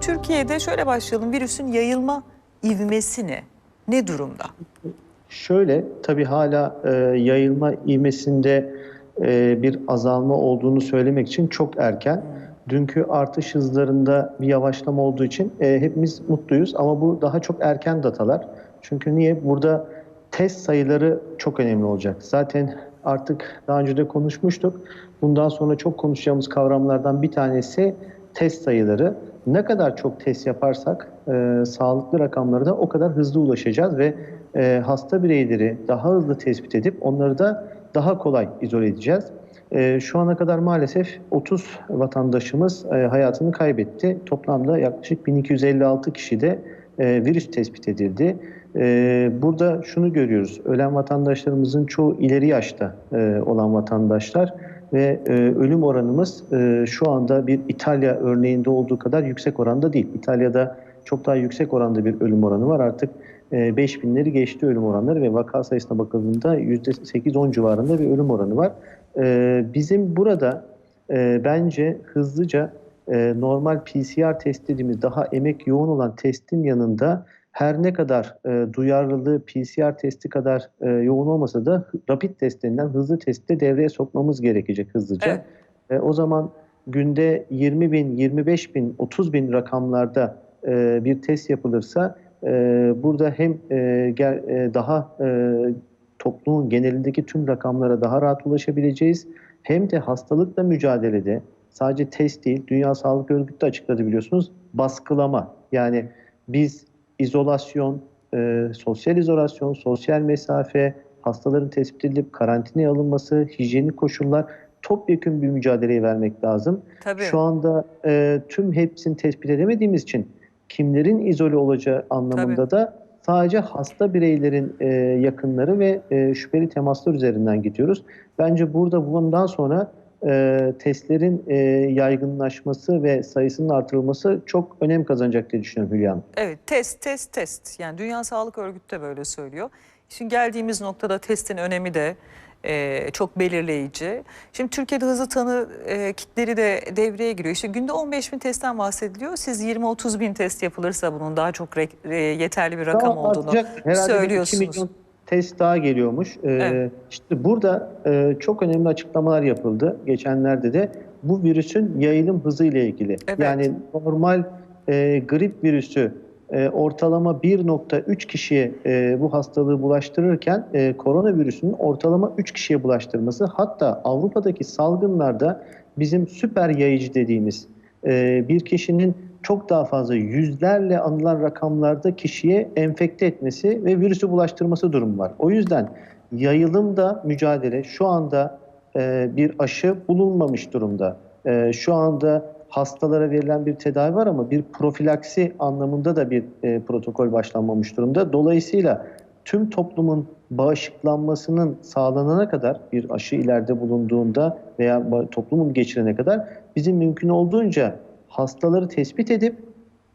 Türkiye'de şöyle başlayalım. Virüsün yayılma ivmesi ne? Ne durumda? Şöyle tabii hala e, yayılma ivmesinde e, bir azalma olduğunu söylemek için çok erken. Dünkü artış hızlarında bir yavaşlama olduğu için e, hepimiz mutluyuz ama bu daha çok erken datalar. Çünkü niye? Burada test sayıları çok önemli olacak. Zaten artık daha önce de konuşmuştuk. Bundan sonra çok konuşacağımız kavramlardan bir tanesi test sayıları. Ne kadar çok test yaparsak e, sağlıklı rakamlara da o kadar hızlı ulaşacağız ve e, hasta bireyleri daha hızlı tespit edip onları da daha kolay izole edeceğiz. E, şu ana kadar maalesef 30 vatandaşımız e, hayatını kaybetti. Toplamda yaklaşık 1256 kişide e, virüs tespit edildi. E, burada şunu görüyoruz. Ölen vatandaşlarımızın çoğu ileri yaşta e, olan vatandaşlar ve e, ölüm oranımız e, şu anda bir İtalya örneğinde olduğu kadar yüksek oranda değil. İtalya'da çok daha yüksek oranda bir ölüm oranı var. Artık e, 5000'leri geçti ölüm oranları ve vaka sayısına bakıldığında %8-10 civarında bir ölüm oranı var. Bizim burada bence hızlıca normal PCR test dediğimiz daha emek yoğun olan testin yanında her ne kadar e, duyarlılığı PCR testi kadar e, yoğun olmasa da rapid test denilen hızlı testi de devreye sokmamız gerekecek hızlıca. Evet. E, o zaman günde 20 bin, 25 bin, 30 bin rakamlarda e, bir test yapılırsa e, burada hem e, gel, e, daha e, toplumun genelindeki tüm rakamlara daha rahat ulaşabileceğiz hem de hastalıkla mücadelede sadece test değil, Dünya Sağlık Örgütü de açıkladı biliyorsunuz, baskılama. Yani biz izolasyon, e, sosyal izolasyon, sosyal mesafe, hastaların tespit edilip karantinaya alınması, hijyenik koşullar topyekun bir mücadeleyi vermek lazım. Tabii. Şu anda e, tüm hepsini tespit edemediğimiz için kimlerin izole olacağı anlamında da sadece hasta bireylerin e, yakınları ve e, şüpheli temaslar üzerinden gidiyoruz. Bence burada bundan sonra e, testlerin e, yaygınlaşması ve sayısının artırılması çok önem kazanacak diye düşünüyorum Hülya Hanım. Evet test test test. Yani Dünya Sağlık Örgütü de böyle söylüyor. Şimdi geldiğimiz noktada testin önemi de e, çok belirleyici. Şimdi Türkiye'de hızlı tanı e, kitleri de devreye giriyor. İşte günde 15 bin testten bahsediliyor. Siz 20-30 bin test yapılırsa bunun daha çok re- e, yeterli bir rakam Daha olduğunu artacak. Herhalde bir söylüyorsunuz. 2 milyon test daha geliyormuş. Ee, Evet. İşte burada e, çok önemli açıklamalar yapıldı geçenlerde de. Bu virüsün yayılım hızı ile ilgili. Evet. Yani normal e, grip virüsü e, ortalama 1.3 kişiye e, bu hastalığı bulaştırırken e, koronavirüsünün ortalama 3 kişiye bulaştırması hatta Avrupa'daki salgınlarda bizim süper yayıcı dediğimiz e, bir kişinin çok daha fazla yüzlerle anılan rakamlarda kişiye enfekte etmesi ve virüsü bulaştırması durumu var. O yüzden yayılımda mücadele şu anda e, bir aşı bulunmamış durumda. E, şu anda hastalara verilen bir tedavi var ama bir profilaksi anlamında da bir e, protokol başlanmamış durumda. Dolayısıyla tüm toplumun bağışıklanmasının sağlanana kadar bir aşı ileride bulunduğunda veya toplumun geçirene kadar bizim mümkün olduğunca hastaları tespit edip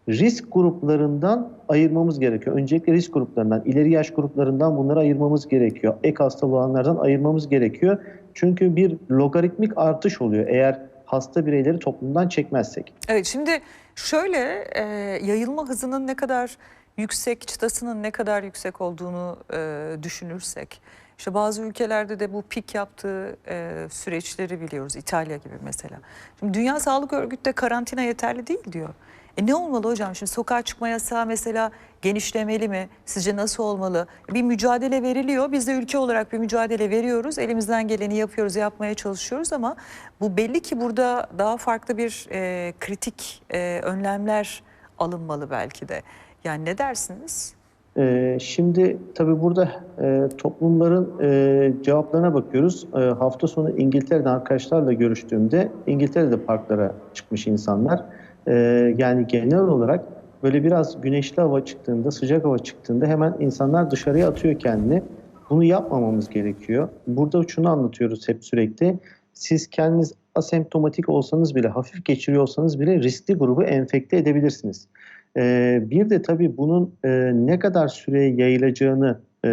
risk gruplarından ayırmamız gerekiyor. Öncelikle risk gruplarından, ileri yaş gruplarından bunları ayırmamız gerekiyor. Ek hastalığı olanlardan ayırmamız gerekiyor. Çünkü bir logaritmik artış oluyor eğer hasta bireyleri toplumdan çekmezsek. Evet şimdi şöyle e, yayılma hızının ne kadar yüksek, çıtasının ne kadar yüksek olduğunu e, düşünürsek işte bazı ülkelerde de bu pik yaptığı e, süreçleri biliyoruz. İtalya gibi mesela. Şimdi Dünya Sağlık Örgütü de karantina yeterli değil diyor. E ne olmalı hocam? Şimdi sokağa çıkma yasağı mesela genişlemeli mi? Sizce nasıl olmalı? Bir mücadele veriliyor. Biz de ülke olarak bir mücadele veriyoruz. Elimizden geleni yapıyoruz, yapmaya çalışıyoruz ama bu belli ki burada daha farklı bir e, kritik e, önlemler alınmalı belki de. Yani ne dersiniz? Ee, şimdi tabii burada e, toplumların e, cevaplarına bakıyoruz. E, hafta sonu İngiltere'de arkadaşlarla görüştüğümde İngiltere'de parklara çıkmış insanlar. E, yani genel olarak böyle biraz güneşli hava çıktığında, sıcak hava çıktığında hemen insanlar dışarıya atıyor kendini. Bunu yapmamamız gerekiyor. Burada şunu anlatıyoruz hep sürekli. Siz kendiniz asemptomatik olsanız bile, hafif geçiriyor olsanız bile riskli grubu enfekte edebilirsiniz. Ee, bir de tabii bunun e, ne kadar süreye yayılacağını e,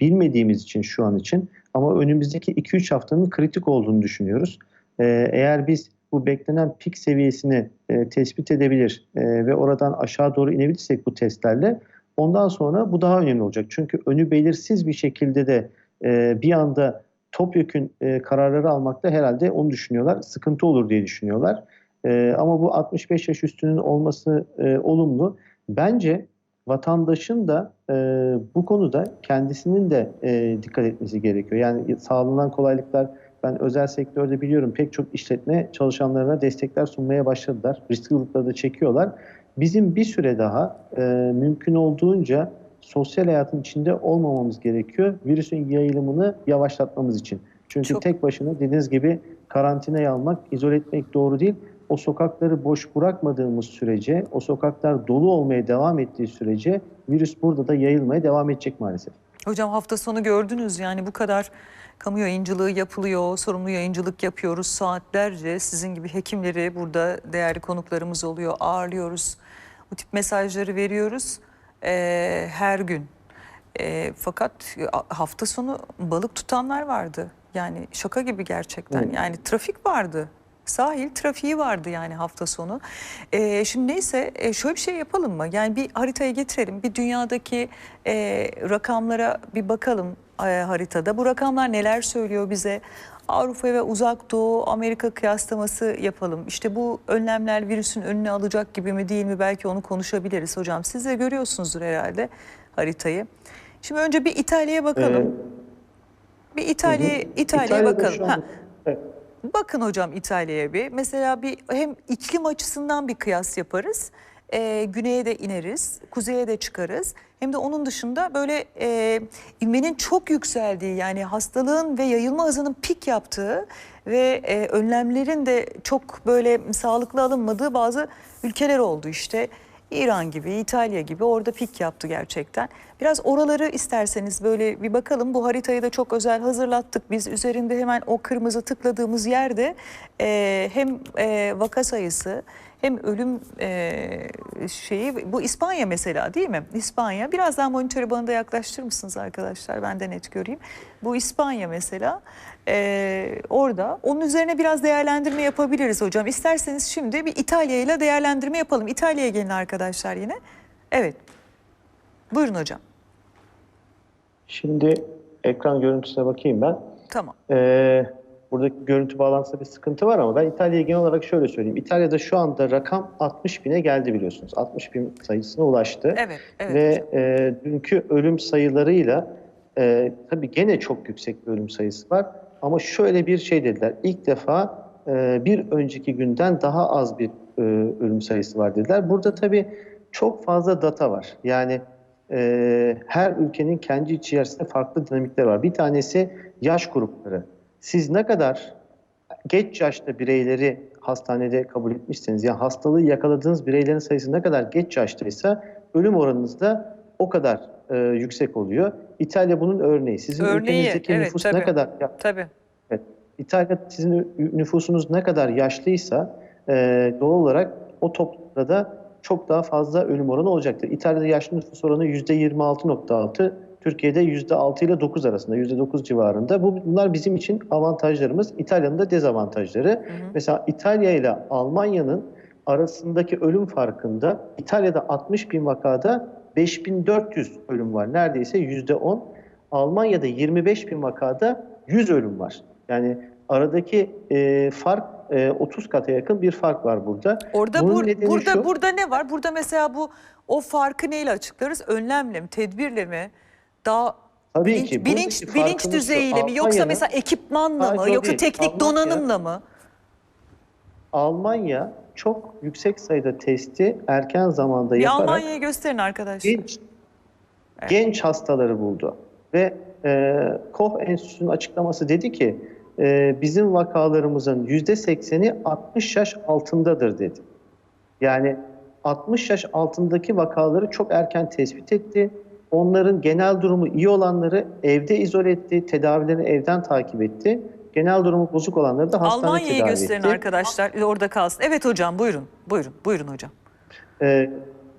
bilmediğimiz için şu an için ama önümüzdeki 2-3 haftanın kritik olduğunu düşünüyoruz. E, eğer biz bu beklenen pik seviyesini e, tespit edebilir e, ve oradan aşağı doğru inebilirsek bu testlerle ondan sonra bu daha önemli olacak. Çünkü önü belirsiz bir şekilde de e, bir anda topyekün e, kararları almakta herhalde onu düşünüyorlar. Sıkıntı olur diye düşünüyorlar. E, ama bu 65 yaş üstünün olması e, olumlu. Bence vatandaşın da e, bu konuda kendisinin de e, dikkat etmesi gerekiyor. Yani sağlanan kolaylıklar ben özel sektörde biliyorum pek çok işletme çalışanlarına destekler sunmaya başladılar. Riskli grupları da çekiyorlar. Bizim bir süre daha e, mümkün olduğunca sosyal hayatın içinde olmamamız gerekiyor. Virüsün yayılımını yavaşlatmamız için. Çünkü Çok- tek başına dediğiniz gibi karantinaya almak, izole etmek doğru değil. O sokakları boş bırakmadığımız sürece, o sokaklar dolu olmaya devam ettiği sürece virüs burada da yayılmaya devam edecek maalesef. Hocam hafta sonu gördünüz yani bu kadar kamu yayıncılığı yapılıyor, sorumlu yayıncılık yapıyoruz saatlerce. Sizin gibi hekimleri burada değerli konuklarımız oluyor, ağırlıyoruz. Bu tip mesajları veriyoruz eee, her gün. Eee, fakat hafta sonu balık tutanlar vardı. Yani şaka gibi gerçekten. Evet. Yani trafik vardı. Sahil trafiği vardı yani hafta sonu. Ee, şimdi neyse e, şöyle bir şey yapalım mı? Yani bir haritaya getirelim. Bir dünyadaki e, rakamlara bir bakalım e, haritada. Bu rakamlar neler söylüyor bize? Avrupa ve Uzak Doğu, Amerika kıyaslaması yapalım. İşte bu önlemler virüsün önüne alacak gibi mi değil mi? Belki onu konuşabiliriz hocam. Siz de görüyorsunuzdur herhalde haritayı. Şimdi önce bir İtalya'ya bakalım. bir İtalya'ya İtalya'ya İtalya'da bakalım. Ha. Bakın hocam İtalya'ya bir. Mesela bir hem iklim açısından bir kıyas yaparız. Ee, güneye de ineriz, kuzeye de çıkarız. Hem de onun dışında böyle e, ivmenin çok yükseldiği yani hastalığın ve yayılma hızının pik yaptığı ve e, önlemlerin de çok böyle sağlıklı alınmadığı bazı ülkeler oldu işte. İran gibi, İtalya gibi orada pik yaptı gerçekten. Biraz oraları isterseniz böyle bir bakalım. Bu haritayı da çok özel hazırlattık. Biz üzerinde hemen o kırmızı tıkladığımız yerde e, hem e, vaka sayısı hem ölüm e, şeyi bu İspanya mesela değil mi? İspanya. Biraz daha monitörü bana da yaklaştırır mısınız arkadaşlar? Ben de net göreyim. Bu İspanya mesela e, orada. Onun üzerine biraz değerlendirme yapabiliriz hocam. İsterseniz şimdi bir İtalya ile değerlendirme yapalım. İtalya'ya gelin arkadaşlar yine. Evet. Buyurun hocam. Şimdi ekran görüntüsüne bakayım ben. Tamam. Ee, buradaki görüntü bağlantısında bir sıkıntı var ama ben İtalya'ya genel olarak şöyle söyleyeyim. İtalya'da şu anda rakam 60 bine geldi biliyorsunuz. 60 bin sayısına ulaştı. Evet. Evet. Ve hocam. e, dünkü ölüm sayılarıyla e, tabii gene çok yüksek bir ölüm sayısı var. Ama şöyle bir şey dediler. İlk defa e, bir önceki günden daha az bir e, ölüm sayısı var dediler. Burada tabii çok fazla data var. Yani e, her ülkenin kendi içerisinde farklı dinamikler var. Bir tanesi yaş grupları. Siz ne kadar geç yaşta bireyleri hastanede kabul etmişseniz, yani hastalığı yakaladığınız bireylerin sayısı ne kadar geç yaştaysa ölüm oranınız da o kadar e, yüksek oluyor. İtalya bunun örneği. Sizin Örneği, ülkenizdeki evet, nüfus tabii. ne kadar ya- Tabii. Evet. İtalya sizin nüfusunuz ne kadar yaşlıysa e, doğal olarak o toplumda da çok daha fazla ölüm oranı olacaktır. İtalya'da yaşlı nüfus oranı %26.6, Türkiye'de %6 ile 9 arasında, %9 civarında. Bu, bunlar bizim için avantajlarımız, İtalya'nın da dezavantajları. Mesela İtalya ile Almanya'nın arasındaki ölüm farkında İtalya'da 60 bin vakada 5400 ölüm var. Neredeyse %10. Almanya'da 25 bin vakada 100 ölüm var. Yani aradaki e, fark e, 30 kata yakın bir fark var burada. Orada Bunun bur- burada şu, burada ne var? Burada mesela bu o farkı neyle açıklarız? Önlemle mi, tedbirle mi? Daha Tabii bilinç, ki bilinç, bilinç düzeyiyle mi? Yoksa mesela ekipmanla mı? Yoksa teknik Almanya- donanımla mı? Almanya çok yüksek sayıda testi erken zamanda Bir yaparak Almanya'yı gösterin arkadaşlar. genç genç hastaları buldu. Ve e, Koch Enstitüsü'nün açıklaması dedi ki e, bizim vakalarımızın %80'i 60 yaş altındadır dedi. Yani 60 yaş altındaki vakaları çok erken tespit etti. Onların genel durumu iyi olanları evde izole etti, tedavilerini evden takip etti. Genel durumu bozuk olanları da hastanede Almanya'yı tedavi gösterin etti. arkadaşlar. Orada kalsın. Evet hocam buyurun. Buyurun. Buyurun hocam. Ee,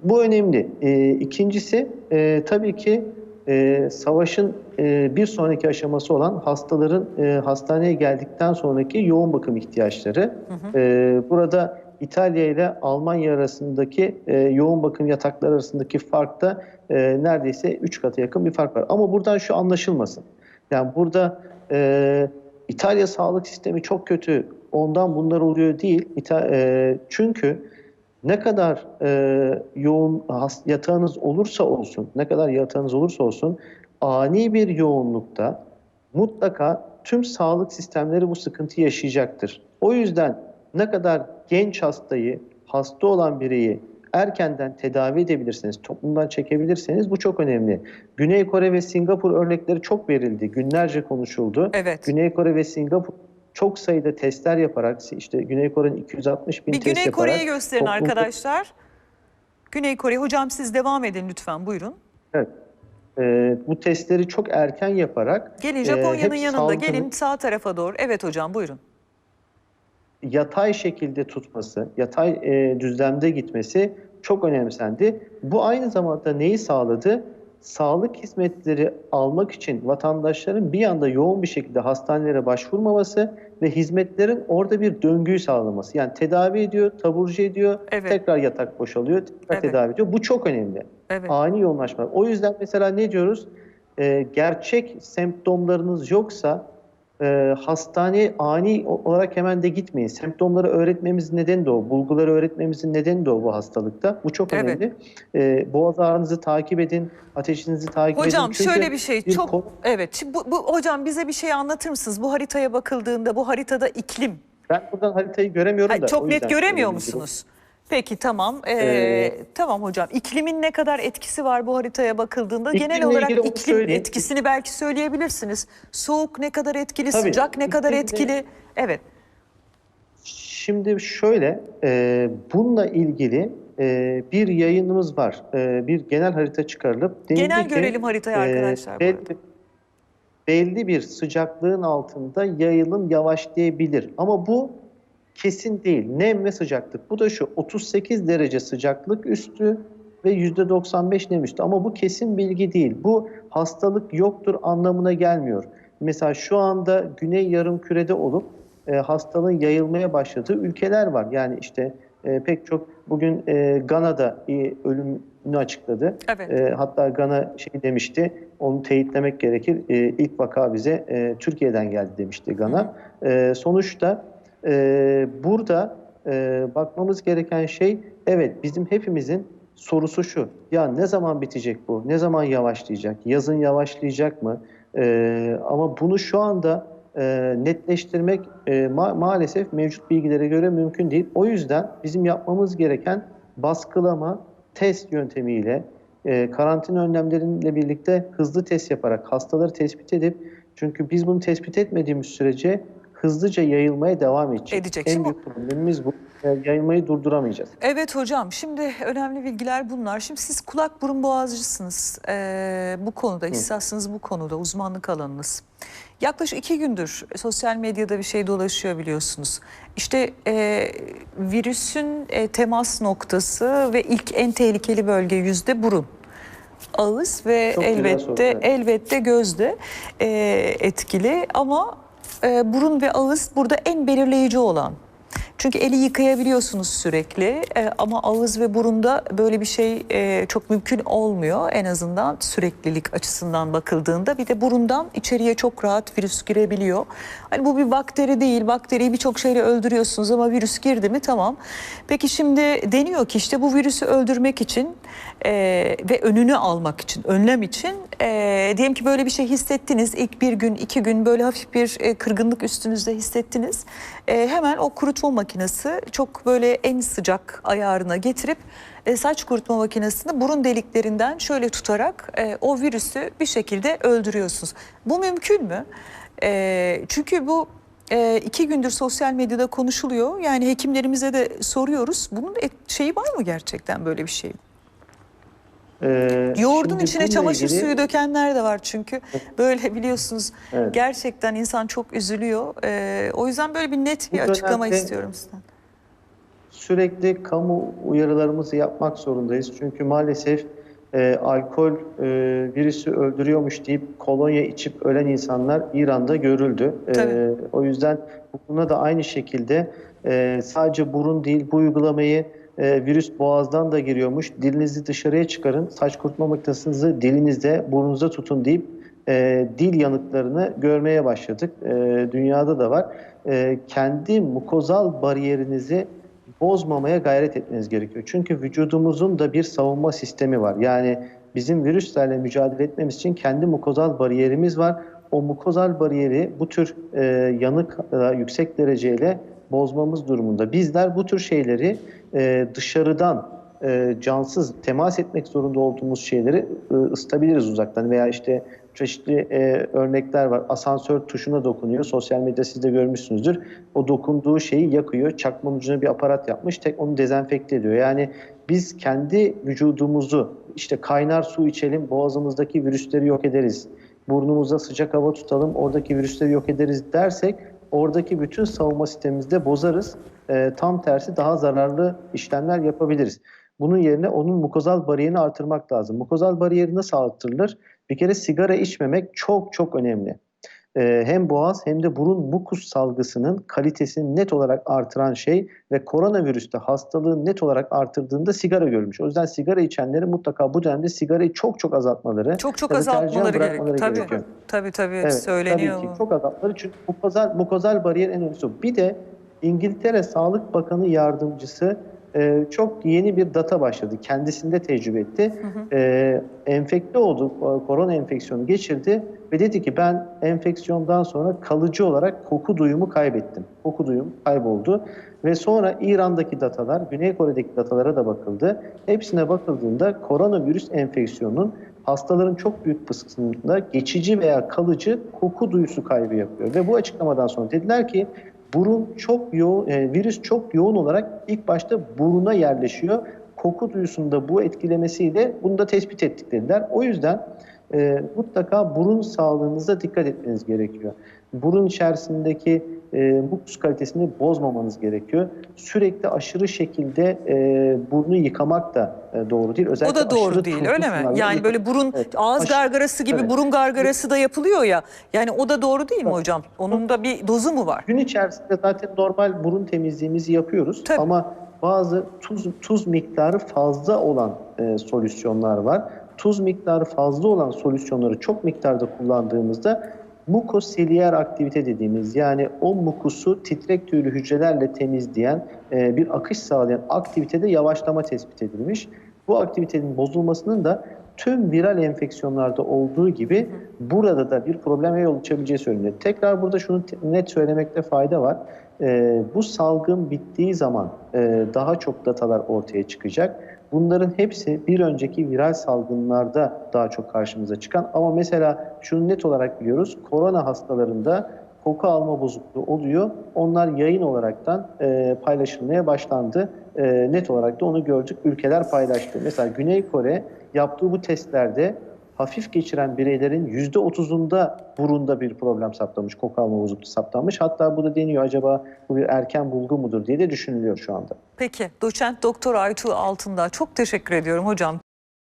bu önemli. Ee, ikincisi e, tabii ki e, savaşın e, bir sonraki aşaması olan hastaların e, hastaneye geldikten sonraki yoğun bakım ihtiyaçları. E, burada İtalya ile Almanya arasındaki e, yoğun bakım yatakları arasındaki farkta e, neredeyse 3 kata yakın bir fark var. Ama buradan şu anlaşılmasın. Yani burada e, İtalya sağlık sistemi çok kötü, ondan bunlar oluyor değil. İta- e, çünkü ne kadar e, yoğun yatağınız olursa olsun, ne kadar yatağınız olursa olsun, ani bir yoğunlukta mutlaka tüm sağlık sistemleri bu sıkıntıyı yaşayacaktır. O yüzden ne kadar genç hastayı, hasta olan bireyi erkenden tedavi edebilirseniz, toplumdan çekebilirseniz bu çok önemli. Güney Kore ve Singapur örnekleri çok verildi, günlerce konuşuldu. Evet. Güney Kore ve Singapur çok sayıda testler yaparak, işte Güney Kore'nin 260 bin Bir test Güney yaparak... Kore'yi gösterin toplumda- arkadaşlar. Güney Kore. Hocam siz devam edin lütfen buyurun. Evet. Ee, bu testleri çok erken yaparak Gelin e, Japonya'nın hep yanında. salgını Gelin sağ tarafa doğru. Evet hocam buyurun. Yatay şekilde tutması, yatay e, düzlemde gitmesi çok önemsendi. Bu aynı zamanda neyi sağladı? Sağlık hizmetleri almak için vatandaşların bir anda yoğun bir şekilde hastanelere başvurmaması ve hizmetlerin orada bir döngüyü sağlaması. Yani tedavi ediyor, taburcu ediyor, Evet. tekrar yatak boşalıyor, tekrar Evet. tedavi ediyor. Bu çok önemli. Evet. ani yoğunlaşma. O yüzden mesela ne diyoruz? Ee, gerçek semptomlarınız yoksa e, hastaneye ani olarak hemen de gitmeyin. Semptomları öğretmemizin nedeni de o. Bulguları öğretmemizin nedeni de o bu hastalıkta. Bu çok Evet. önemli. Ee, boğaz ağrınızı takip edin, ateşinizi takip edin. Hocam şöyle bir şey bir çok konu- evet şimdi bu, bu hocam bize bir şey anlatır mısınız? Bu haritaya bakıldığında bu haritada iklim Ben buradan haritayı göremiyorum Hayır, da. çok net göremiyor musunuz? Peki tamam. Ee, Ee, tamam hocam. İklimin ne kadar etkisi var bu haritaya bakıldığında? Genel olarak iklim söyleyeyim. etkisini belki söyleyebilirsiniz. Soğuk ne kadar etkili, Tabii, sıcak ne kadar etkili? Evet. Şimdi şöyle, e, bununla ilgili e, bir yayınımız var. E, bir genel harita çıkarılıp Genel ki, görelim haritayı e, arkadaşlar belli, arada. belli bir sıcaklığın altında yayılım yavaşlayabilir. Ama bu kesin değil. Nem ve sıcaklık. Bu da şu 38 derece sıcaklık üstü ve %95 nem üstü. Ama bu kesin bilgi değil. Bu hastalık yoktur anlamına gelmiyor. Mesela şu anda Güney Yarımküre'de olup e, hastalığın yayılmaya başladığı ülkeler var. Yani işte e, pek çok bugün e, Gana'da e, ölümünü açıkladı. Evet. E, hatta Gana şey demişti, onu teyitlemek gerekir. E, ilk vaka bize e, Türkiye'den geldi demişti Gana. E, sonuçta e, burada e, bakmamız gereken şey, evet bizim hepimizin sorusu şu. Ya ne zaman bitecek bu? Ne zaman yavaşlayacak? Yazın yavaşlayacak mı? E, ama bunu şu anda e, netleştirmek e, ma- maalesef mevcut bilgilere göre mümkün değil. O yüzden bizim yapmamız gereken baskılama, test yöntemiyle, e, karantina önlemleriyle birlikte hızlı test yaparak hastaları tespit edip çünkü biz bunu tespit etmediğimiz sürece hızlıca yayılmaya devam edecek. Edecek. En Şimdi- büyük problemimiz bu. Yayılmayı durduramayacağız. Evet hocam şimdi önemli bilgiler bunlar. Şimdi siz kulak burun boğazcısınız. Ee, bu konuda hissassınız bu konuda uzmanlık alanınız. Yaklaşık iki gündür sosyal medyada bir şey dolaşıyor biliyorsunuz. İşte e, virüsün e, temas noktası ve ilk en tehlikeli bölge yüzde burun. Ağız ve Çok elbette elbette gözde e, etkili ama e, burun ve ağız burada en belirleyici olan. Çünkü eli yıkayabiliyorsunuz sürekli e, ama ağız ve burunda böyle bir şey e, çok mümkün olmuyor en azından süreklilik açısından bakıldığında. Bir de burundan içeriye çok rahat virüs girebiliyor. Hani bu bir bakteri değil, bakteriyi birçok şeyle öldürüyorsunuz ama virüs girdi mi tamam. Peki şimdi deniyor ki işte bu virüsü öldürmek için e, ve önünü almak için, önlem için e, diyelim ki böyle bir şey hissettiniz. ilk bir gün, iki gün böyle hafif bir e, kırgınlık üstünüzde hissettiniz. E, hemen o kurutma makinesi çok böyle en sıcak ayarına getirip e, saç kurutma makinesini burun deliklerinden şöyle tutarak e, o virüsü bir şekilde öldürüyorsunuz. Bu mümkün mü? E, çünkü bu e, iki gündür sosyal medyada konuşuluyor. Yani hekimlerimize de soruyoruz. Bunun şeyi var mı gerçekten böyle bir şey? E, Yoğurdun içine çamaşır ilgili- suyu dökenler de var çünkü. Böyle biliyorsunuz Evet. gerçekten insan çok üzülüyor. Ee, o yüzden böyle bir net bir Bu açıklama istiyorum sizden. sürekli kamu uyarılarımızı yapmak zorundayız. Çünkü maalesef e, alkol e, virüsü öldürüyormuş deyip kolonya içip ölen insanlar İran'da görüldü. E, o yüzden buna da aynı şekilde e, sadece burun değil bu uygulamayı e, virüs boğazdan da giriyormuş. Dilinizi dışarıya çıkarın, saç kurutma makinesinizi dilinizde, burnunuza tutun deyip e, dil yanıklarını görmeye başladık. E, dünyada da var. E, kendi mukozal bariyerinizi bozmamaya gayret etmeniz gerekiyor. Çünkü vücudumuzun da bir savunma sistemi var. Yani bizim virüslerle mücadele etmemiz için kendi mukozal bariyerimiz var. O mukozal bariyeri bu tür e, yanık e, yüksek dereceyle bozmamız durumunda. Bizler bu tür şeyleri e, dışarıdan e, cansız temas etmek zorunda olduğumuz şeyleri e, ısıtabiliriz uzaktan veya işte çeşitli e, örnekler var. Asansör tuşuna dokunuyor. Sosyal medyada siz de görmüşsünüzdür. O dokunduğu şeyi yakıyor. Çakmanın ucuna bir aparat yapmış. Tek onu dezenfekte ediyor. Yani biz kendi vücudumuzu işte kaynar su içelim, boğazımızdaki virüsleri yok ederiz. Burnumuza sıcak hava tutalım, oradaki virüsleri yok ederiz dersek oradaki bütün savunma sistemimizi de bozarız. E, tam tersi daha zararlı işlemler yapabiliriz. Bunun yerine onun mukozal bariyerini artırmak lazım. Mukozal bariyeri nasıl artırılır? Bir kere sigara içmemek çok çok önemli. Ee, hem boğaz hem de burun mukus salgısının kalitesini net olarak artıran şey ve koronavirüste hastalığı net olarak artırdığında sigara görülmüş. O yüzden sigara içenlerin mutlaka bu dönemde sigarayı çok çok azaltmaları Çok çok azaltmaları gerekiyor. Tabii, gerekiyor. tabii tabii Evet, söyleniyor. Tabii ki çok azaltmaları çünkü mukozal, mukozal bariyer en önemlisi. Bir de İngiltere Sağlık Bakanı Yardımcısı e, çok yeni bir data başladı. Kendisinde tecrübe etti. E, enfekte oldu, ko- korona enfeksiyonu geçirdi ve dedi ki ben enfeksiyondan sonra kalıcı olarak koku duyumu kaybettim. Koku duyum kayboldu ve sonra İran'daki datalar, Güney Kore'deki datalara da bakıldı. Hepsine bakıldığında koronavirüs enfeksiyonunun hastaların çok büyük kısmında geçici veya kalıcı koku duyusu kaybı yapıyor. Ve bu açıklamadan sonra dediler ki burun çok yoğun, e, virüs çok yoğun olarak ilk başta buruna yerleşiyor. Koku duyusunda bu etkilemesiyle bunu da tespit ettik dediler. O yüzden e, mutlaka burun sağlığınıza dikkat etmeniz gerekiyor. Burun içerisindeki e, mukus kalitesini bozmamanız gerekiyor. Sürekli aşırı şekilde e, burnu yıkamak da e, doğru değil. O Özellikle da doğru değil öyle mi? Yani böyle burun Evet, ağız aşırı- gargarası gibi evet. burun gargarası da yapılıyor ya. Yani o da doğru değil mi hocam? Onun da bir dozu mu var? Gün içerisinde zaten normal burun temizliğimizi yapıyoruz Tabii. ama bazı tuz tuz miktarı fazla olan e, solüsyonlar var. Tuz miktarı fazla olan solüsyonları çok miktarda kullandığımızda mukosiliyer aktivite dediğimiz yani o mukusu titrek tüylü hücrelerle temizleyen e, bir akış sağlayan aktivitede yavaşlama tespit edilmiş. Bu aktivitenin bozulmasının da tüm viral enfeksiyonlarda olduğu gibi burada da bir probleme yol açabileceği söyleniyor. Tekrar burada şunu net söylemekte fayda var. Ee, bu salgın bittiği zaman e, daha çok datalar ortaya çıkacak. Bunların hepsi bir önceki viral salgınlarda daha çok karşımıza çıkan ama mesela şunu net olarak biliyoruz. Korona hastalarında koku alma bozukluğu oluyor. Onlar yayın olaraktan e, paylaşılmaya başlandı. E, net olarak da onu gördük. Ülkeler paylaştı. Mesela Güney Kore yaptığı bu testlerde hafif geçiren bireylerin %30'unda burunda bir problem saptamış, koku alma bozukluğu saptanmış. Hatta bu da deniyor acaba bu bir erken bulgu mudur diye de düşünülüyor şu anda. Peki doçent doktor Aytuğ Altındağ çok teşekkür ediyorum hocam.